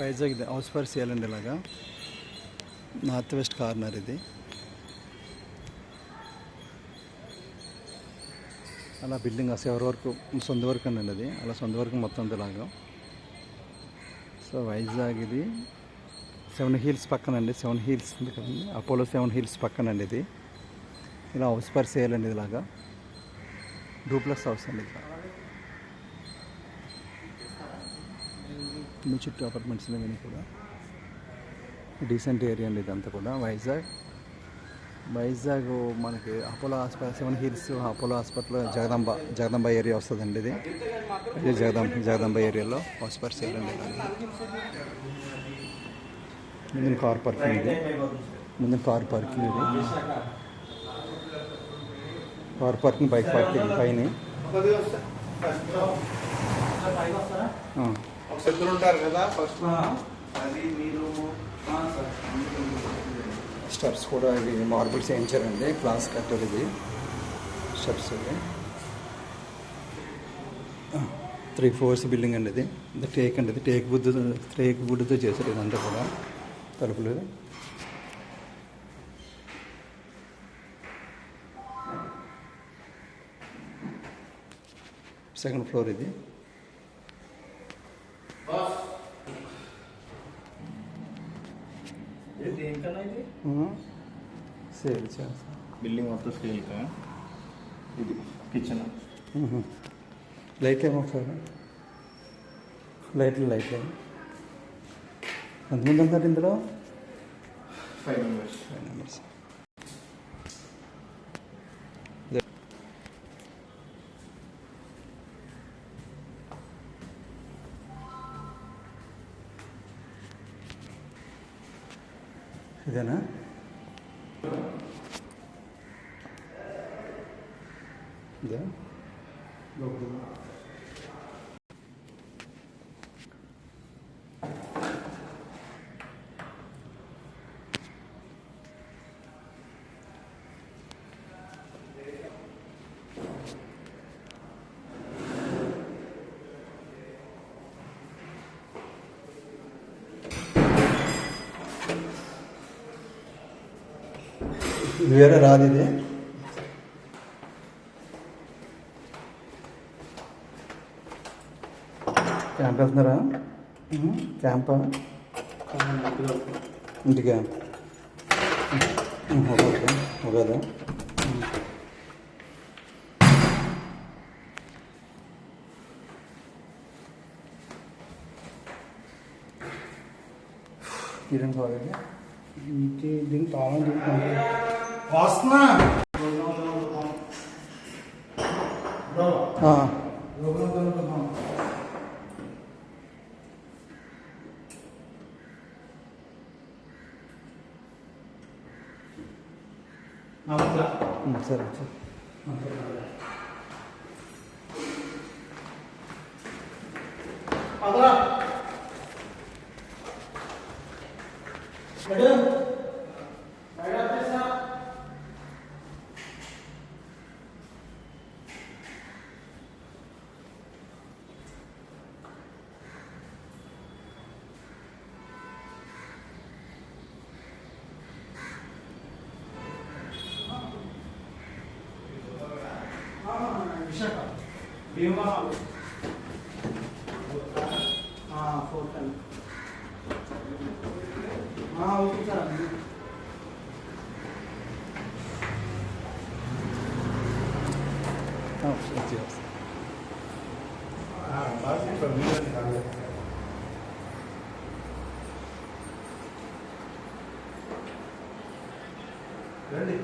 వైజాగ్ ఇది house for sale అండి ఇలాగా. నార్త్ వెస్ట్ కార్నర్ ఇది. అలా బిల్డింగ్ అసలు ఎవరి వరకు సొంత వరకు అండి అది? అలా సొంత వరకు మొత్తం ఇలాగా. సో వైజాగ్ ఇది. సెవెన్ హీల్స్ పక్కన అండి సెవెన్ హీల్స్ ఉంది కదండి అపోలో సెవెన్ హీల్స్ పక్కనండి ఇది. ఇలా హౌస్ ఫర్ సేల్ అండి ఇలాగా. డూప్లెక్స్ హౌస్ అండి ఇది మీ చుట్టూ అపార్ట్మెంట్స్ ఇవన్నీ కూడా. డీసెంట్ ఏరియా అండి ఇదంతా కూడా. వైజాగ్. వైజాగ్ మనకి Apollo hospital seven hills Apollo hospital Jagadamba Jagadamba area వస్తుందండి ఇది. ఇది జగదంబ జగదంబ ఏరియాలో హాస్పిటల్ వెళ్ళండి ముందు కార్ పార్కింగ్ ఇది. ముందు కార్ పార్కింగ్ ఇది. కార్ పార్కింగ్ బైక్ పార్కింగ్ పైన. ఉంటారు కదా ఫస్ట్ స్టెప్స్ కూడా ఇది మార్బుల్స్ వేయించారండి క్లాస్ కట్టర్ ఇది. స్టెప్స్ ఇది త్రీ ఫ్లోర్స్ బిల్డింగ్ అండి ఇది. ఇది టేక్ అండి ఇది. టేక్ బుద్ధ టేక్ వుడ్తో చేశారు ఇదంతా కూడా తలుపులు. సెకండ్ ఫ్లోర్ ఇది. సేల్ చేస్తాం. బిల్డింగ్ మొత్తం స్కేల్ కా? ఇది కిచెన్. లైట్ ఏమో ఒకసారి? లైట్లు లైట్లు. ఎంతమంది ఉంటారు ఇందులో ఫైవ్ మెంబర్స్. Five members. ఇదేనా ఇదే వేరే రాదు ఇది క్యాంప్ వెళ్తున్నారా క్యాంపా? ఇంటికా? ఓకే ఓకేదా ఇదేం కావాలి ఇంటి దీనికి తాళం తీసుకుంటే वासना हाँ சரி சரி భీమా ఫోర్ టెన్ ఓకే సార్ ఆ, వచ్చి వస్తా. రండి